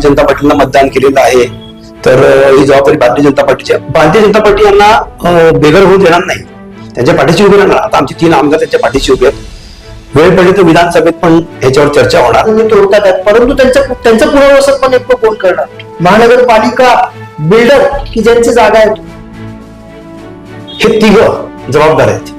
भारतीय जनता पार्टीला मतदान केलेलं आहे. तर ही जबाबदारी भारतीय जनता पार्टीची. भारतीय जनता पार्टी यांना बेघर होऊ देणार नाही. त्यांच्या पाठीशी उभी राहणार. आता आमची तीन आमदार त्यांच्या पाठीशी उभे आहेत. वेळ पडली तर विधानसभेत पण ह्याच्यावर चर्चा होणार. तोडतात. आहेत परंतु त्यांचं त्यांचं पुनर्वसन पण नेमकं कोण करणार? महानगरपालिका बिल्डर की ज्यांची जागा आहे हे तिघ जबाबदार आहेत.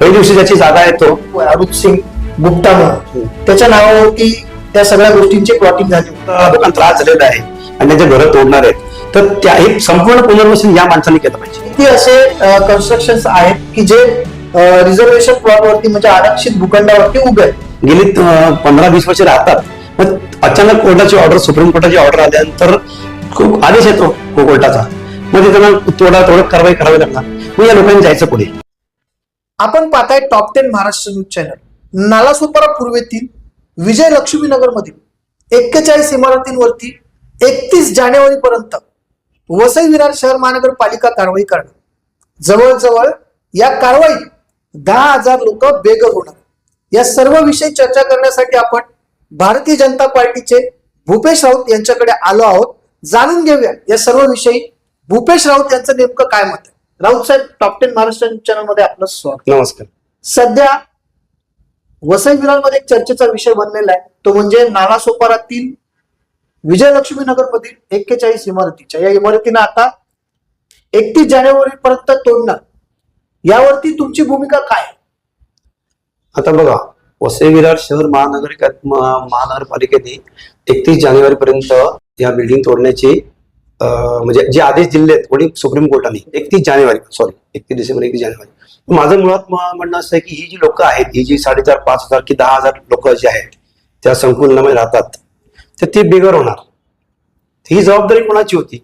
पहिल्या दिवशी ज्याची जागा आहे तो अरुप सिंग गुप्ता म्हणून. त्याच्या नावावरती त्या सगळ्या गोष्टींची प्लॉटिंग झाली. लोकांना त्रास झालेला आहे आणि त्यांचे घरं तोडणार आहेत. तर त्या हे संपूर्ण पुनर्वसन या माणसाने केलं पाहिजे. किती असे कन्स्ट्रक्शन आहेत की जे रिझर्वेशन प्लॉटवरती म्हणजे आरक्षित भूखंडावरती उभे आहेत. गेली पंधरा वीस वर्ष राहतात. मग अचानक कोर्टाची ऑर्डर सुप्रीम कोर्टाची ऑर्डर आल्यानंतर खूप आदेश येतो कोर्टाचा. मग ते त्यांना थोडा थोडं कारवाई करावी लागणार. मग या लोकांनी जायचं पुढे. आपण पाहताय top ten Maharashtra news channel Nalasopara पूर्वेतील Vijay Lakshminagar मधील एक्केचाळीस इमारतींवरती एकतीस जानेवारी पर्यंत वसई विरार शहर महानगरपालिका कारवाई करणार. जवळजवळ या कारवाईत दहा हजार लोक बेघर होणार. या सर्व विषयी चर्चा करण्यासाठी आपण भारतीय जनता पार्टीचे भूपेश राऊत यांच्याकडे आलो आहोत. जाणून घेऊया या सर्व विषयी भूपेश राऊत यांचं नेमकं काय मत आहे? राऊत साहेब टॉप टेन महाराष्ट्र न्यूज चॅनलमध्ये आपलं स्वागत. नमस्कार. सध्या वसई विरारमध्ये एक चर्चेचा विषय बनलेला आहे. तो म्हणजे नालासोपारातील विजयलक्ष्मी नगर मधील एक्केचाळीस इमारतीच्या. या इमारतीनं आता एकतीस जानेवारी पर्यंत तोडणार. यावरती तुमची भूमिका काय? आता बघा वसई विरार शहर महानगरिका महानगरपालिकेने एकतीस जानेवारी पर्यंत या बिल्डिंग तोडण्याची म्हणजे जे आदेश दिले आहेत कोणी सुप्रीम कोर्टाने एकतीस जानेवारी सॉरी एकतीस डिसेंबर एकतीस जानेवारी. माझं मुळात म्हणणं असं आहे की ही जी लोक आहेत ही जी साडेचार पाच हजार की दहा हजार लोक जी आहेत त्या संकुलनामध्ये राहतात तर ते बेघर होणार. ही जबाबदारी कोणाची होती?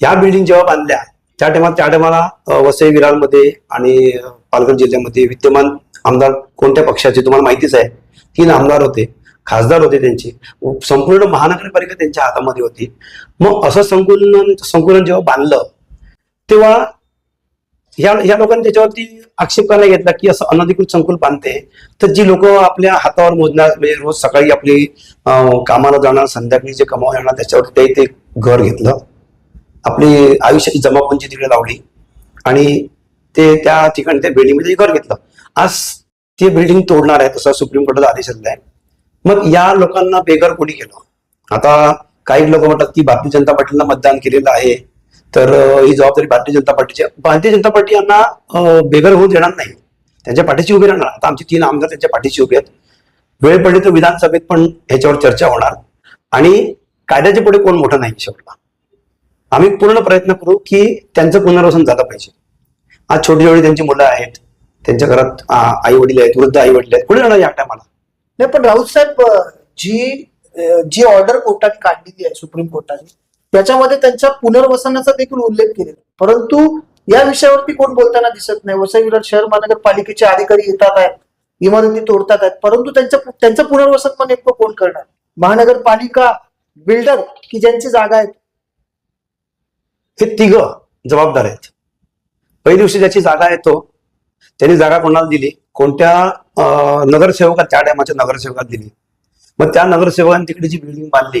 या बिल्डिंग जेव्हा बांधल्या त्या टायमात त्या टायमाला वसई विरारमध्ये आणि पालघर जिल्ह्यामध्ये विद्यमान आमदार कोणत्या पक्षाचे तुम्हाला माहितीच आहे तीन आमदार होते. खासदार होते त्यांचे. संपूर्ण महानगरपालिका त्यांच्या हातामध्ये होती. मग असं संकुलन संकुलन जेव्हा बांधलं तेव्हा या या लोकांनी त्याच्यावरती आक्षेप करायला घेतला की असं अनधिकृत संकुल बांधते. तर जी लोक आपल्या हातावर मोजणार म्हणजे रोज सकाळी आपली कामाला जाणार संध्याकाळी जे कमावा येणार त्याच्यावरती ते ते घर घेतलं. आपली आयुष्याची जमापुंजी तिकडे लावली. आणि ते त्या ठिकाणी त्या बिल्डिंगमध्ये घर घेतलं. आज ते बिल्डिंग तोडणार आहे तसा सुप्रीम कोर्टाचा आदेश आलेला आहे मग या लोकांना बेघर कोणी केलं? आता काही लोक म्हणतात की भारतीय जनता पार्टीला मतदान केलेलं आहे. तर ही जबाबदारी भारतीय जनता पार्टीची भारतीय जनता पार्टी यांना बेघर होऊ देणार नाही. त्यांच्या पाठीशी उभी राहणार. आता आमची तीन आमदार त्यांच्या पाठीशी उभी आहेत. वेळ पडली तर विधानसभेत पण ह्याच्यावर चर्चा होणार. आणि कायद्याच्या पुढे कोण मोठं नाही शेवटला. आम्ही पूर्ण प्रयत्न करू की त्यांचं पुनर्वसन झालं पाहिजे. आज छोटी छोटी त्यांची मुलं आहेत. त्यांच्या घरात आई वडील आहेत वृद्ध आई वडील आहेत. कुठे जाणार या टायमाला? नाही पण राऊत साहेब जी जी ऑर्डर कोर्टाने काढलेली आहे सुप्रीम कोर्टाने त्याच्यामध्ये त्यांच्या पुनर्वसनाचा देखील उल्लेख केलेला परंतु या विषयावरती कोण बोलताना दिसत नाही. वसई विरार शहर महानगरपालिकेचे अधिकारी येतात आहेत इमारती तोडतात आहेत परंतु त्यांचं त्यांचं पुनर्वसन पण नेमकं कोण करणार? महानगरपालिका बिल्डर की ज्यांची जागा आहेत? हे तिघ जबाबदार आहेत. पहिल्या दिवशी ज्याची जागा आहे तो त्यांनी जागा कोणाला दिली? कोणत्या नगरसेवकात त्या टायमाच्या नगरसेवकात दिली. मग त्या नगरसेवकांनी तिकडे जी बिल्डिंग बांधली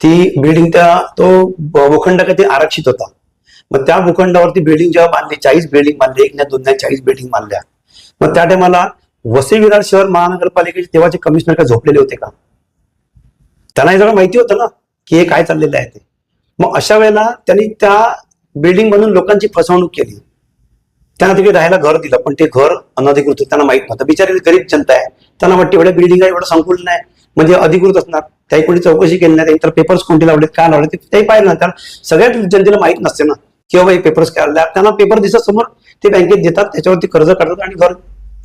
ती बिल्डिंग त्या तो भूखंड काही आरक्षित होता. मग त्या भूखंडावरती बिल्डिंग जेव्हा बांधली चाळीस बिल्डिंग बांधली एक ना दोन ना चाळीस बिल्डिंग बांधल्या. मग त्या टायमाला वसई विरार शहर महानगरपालिकेचे तेव्हाचे कमिशनर काय झोपलेले होते का? त्यांना हे सगळं माहिती होतं ना की हे काय चाललेलं आहे ते. मग अशा वेळेला त्यांनी त्या बिल्डिंग मधून लोकांची फसवणूक केली. त्यांना तिकडे राहायला घर दिलं पण ते घर अनधिकृत होतं त्यांना माहीत नव्हतं. बिचारी गरीब जनता आहे. त्यांना वाटते एवढ्या बिल्डिंग आहे एवढं संकुल नाही. म्हणजे अधिकृत असणार. त्याही कोणी चौकशी केली नाही तर पेपर्स कोणते लावलेत काय लावले ते पाहिलं ना त्याला सगळ्याच जनतेला माहीत नसते ना की बाबा हे पेपर्स काय आले त्यांना पेपर दिसत समोर ते बँकेत देतात त्याच्यावरती कर्ज काढतात आणि घर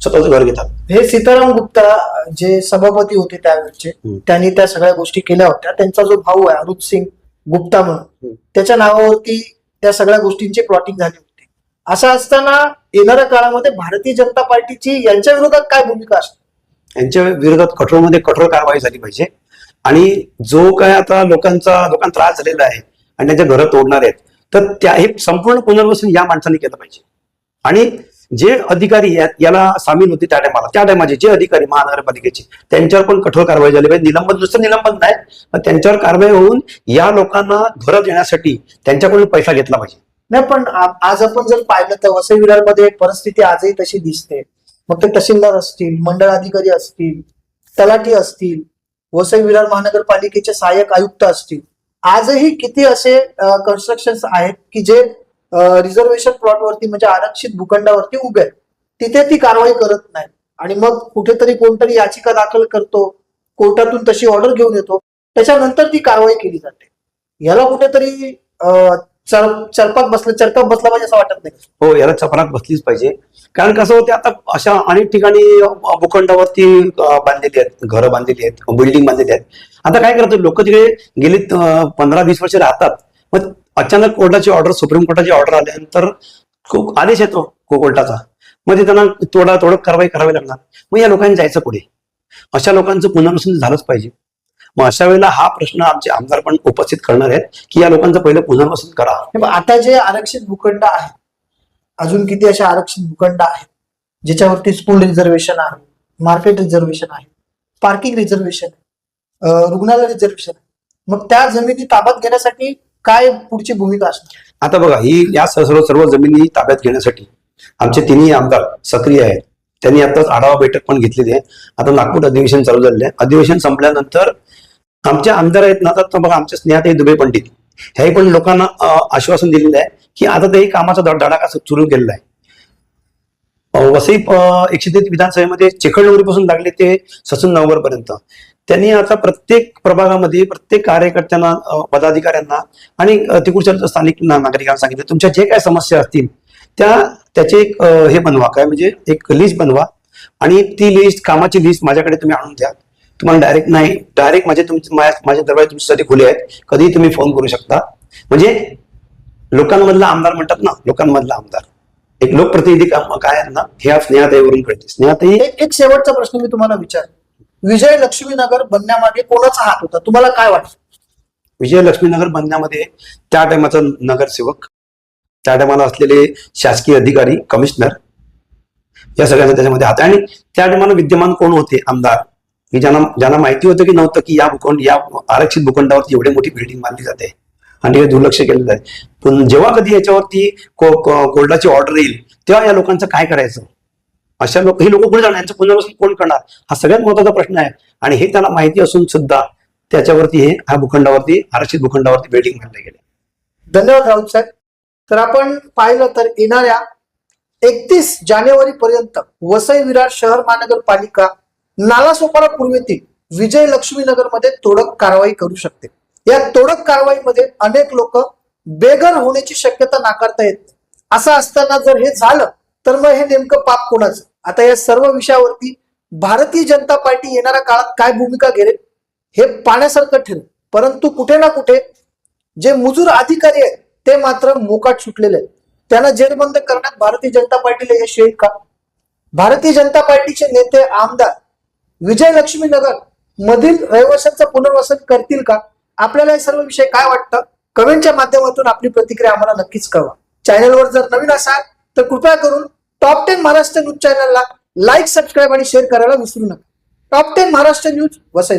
स्वतःचं घर घेतात. हे सीताराम गुप्ता जे सभापती होते त्यावेळेचे. त्यांनी त्या सगळ्या गोष्टी केल्या होत्या. त्यांचा जो भाऊ आहे अरुप सिंग गुप्ता म्हणून. त्याच्या नावावरती त्या सगळ्या गोष्टींची प्लॉटिंग झाली होती. असं असताना येणाऱ्या काळामध्ये भारतीय जनता पार्टीची यांच्या विरोधात काय भूमिका असते? यांच्या विरोधात कठोरमध्ये कठोर कारवाई झाली पाहिजे. आणि जो काय आता लोकांचा लोकांना त्रास झालेला आहे आणि त्यांच्या घरं तोडणार आहेत तर त्या हे संपूर्ण पुनर्वसन या माणसाने केलं पाहिजे. आणि जे अधिकारी याला सामील होते त्या टायमाला त्या टायमाचे जे अधिकारी महानगरपालिकेचे त्यांच्यावर पण कठोर कारवाई झाली पाहिजे. निलंबन नुसतं निलंबन नाही पण त्यांच्यावर कारवाई होऊन या लोकांना घरं देण्यासाठी त्यांच्याकडून पैसा घेतला पाहिजे. नाही पण आज आपण जर पाहिलं तर वसई विरारमध्ये परिस्थिती आजही तशी दिसते. मग ते तहसीलदार असतील मंडळ अधिकारी असतील तलाठी असतील वसई विरार महानगरपालिकेचे सहाय्यक आयुक्त असतील. आजही किती असे कन्स्ट्रक्शन आहेत की जे रिझर्वेशन प्लॉटवरती म्हणजे आरक्षित भूखंडावरती उभे आहेत. तिथे ती कारवाई करत नाही. आणि मग कुठेतरी कोणतरी याचिका दाखल करतो कोर्टातून तशी ऑर्डर घेऊन येतो. त्याच्यानंतर ती कारवाई केली जाते. याला कुठेतरी चर- चरपात बसलं चरपात बसला पाहिजे असं वाटत नाही. हो याला चपराक बसलीच पाहिजे. कारण कसं होते आता अशा अनेक ठिकाणी भूखंडावरती बांधलेली आहेत घरं बांधलेली आहेत बिल्डिंग बांधलेली आहेत. आता काय करतात लोक तिकडे गेली पंधरा वीस वर्ष राहतात. मग अचानक कोर्टाची ऑर्डर सुप्रीम कोर्टाची ऑर्डर आल्यानंतर खूप आदेश येतो को- कोर्टाचा. मग ते त्यांना तोडा तोडक कारवाई करावी लागणार. मग या लोकांनी जायचं पुढे अशा लोकांचं पुनर्वसन झालंच पाहिजे. मग अशा वेळेला हा प्रश्न आमचे आमदार पण उपस्थित करणार आहेत की या लोकांचं पहिलं पुनर्वसन करा. आता जे आरक्षित भूखंड आहे अजून किती असे आरक्षित भूखंड आहेत ज्याच्यावरती स्कूल रिझर्वेशन आहे मार्केट रिझर्वेशन आहे पार्किंग रिझर्वेशन आहे रुग्णालय रिझर्वेशन आहे. मग त्या जमिनी ताब्यात घेण्यासाठी काय पुढची भूमिका असणार? आता बघा ही या सर्व सर्व जमिनी ताब्यात घेण्यासाठी आमचे तिन्ही आमदार सक्रिय आहेत. त्यांनी आताच आढावा बैठक पण घेतलेली आहे. आता नागपूर अधिवेशन चालू झालेलं आहे. अधिवेशन संपल्यानंतर आमच्या आमदार आहेत ना आता बघा आमचे स्नेहाताई दुबे पंडित. ह्याही पण लोकांना आश्वासन दिलेलं आहे की आता तेही कामाचा धडाका सुरू केलेला आहे. वसई एकशे तेवीस विधानसभेमध्ये चिखलडोंगरीपासून लागले ते ससून नवंबर पर्यंत त्यांनी आता प्रत्येक प्रभागामध्ये प्रत्येक कार्यकर्त्यांना पदाधिकाऱ्यांना आणि तिकडच्या स्थानिक ना- नागरिकांना सांगितलं तुमच्या जे काय समस्या असतील त्या त्याचे एक हे बनवा काय म्हणजे एक लिस्ट बनवा आणि ती लिस्ट कामाची लिस्ट माझ्याकडे तुम्ही आणून द्या. तुम्हाला डायरेक्ट नाही डायरेक्ट माझे तुमचे माझ्या माझे दरवाजे तुमच्यासाठी खुले आहेत. कधीही तुम्ही फोन करू शकता. म्हणजे लोकांमधला आमदार म्हणतात ना लोकांमधला आमदार. एक लोकप्रतिनिधी काम काय आहे ना हे आज स्नेहाताईवरून कळते. स्नेहाताई एक एक शेवटचा प्रश्न मी तुम्हाला विचार विजय लक्ष्मीनगर बनण्यामागे कोणाचा हात होता? तुम्हाला काय वाटतं? विजयलक्ष्मीनगर बांधण्यामध्ये त्या टायमाचा नगरसेवक त्या टायमाला असलेले शासकीय अधिकारी कमिशनर या सगळ्यांचा त्याच्यामध्ये हात. आणि त्या टायमाला विद्यमान कोण होते? आमदार. की ज्यांना ज्यांना माहिती होतं की नव्हतं की या भूखंड या आरक्षित भूखंडावरती एवढी मोठी बिल्डिंग बांधली जाते. आणि हे दुर्लक्ष केलेलं आहे. पण जेव्हा कधी याच्यावरती कोर्टाची ऑर्डर येईल तेव्हा या लोकांचं काय करायचं? अशा लोक हे लोक कुठे जाणार? यांचं पुनर्वसन कोण करणार? हा सगळ्यात महत्त्वाचा प्रश्न आहे. आणि हे त्यांना माहिती असून सुद्धा त्याच्यावरती हे ह्या भूखंडावरती आरक्षित भूखंडावरती बिल्डिंग बांधले गेले धन्यवाद राऊत साहेब. तर आपण पाहिलं तर येणाऱ्या एकतीस जानेवारी पर्यंत वसई विरार शहर महानगरपालिका नालासोपारा पूर्वेतील विजय लक्ष्मीनगरमध्ये तोडक कारवाई करू शकते. या तोडक कारवाईमध्ये अनेक लोक बेघर होण्याची शक्यता नाकारता येत नाही. असं असताना जर हे झालं तर मग हे नेमकं पाप कोणाचं? आता या सर्व विषयावरती भारतीय जनता पार्टी येणाऱ्या काळात काय भूमिका घेईल हे पाण्यासारखं ठरेल. परंतु कुठे ना कुठे जे मुजूर अधिकारी आहेत ते मात्र मोकाट सुटलेले आहेत. त्यांना जेरबंद करण्यात भारतीय जनता पार्टीला यश येईल का? भारतीय जनता पार्टीचे नेते आमदार विजयलक्ष्मी नगर मधील रहिवाशांचं पुनर्वसन करतील का? आपल्याला हे सर्व विषय काय वाटतं? कमेंटच्या माध्यमातून आपली प्रतिक्रिया आम्हाला नक्कीच कळवा. चॅनलवर जर नवीन असाल तर कृपया करून टॉप टेन महाराष्ट्र न्यूज चॅनलला लाईक सबस्क्राईब आणि शेअर करायला विसरू नका. Top ten Maharashtra news Vasai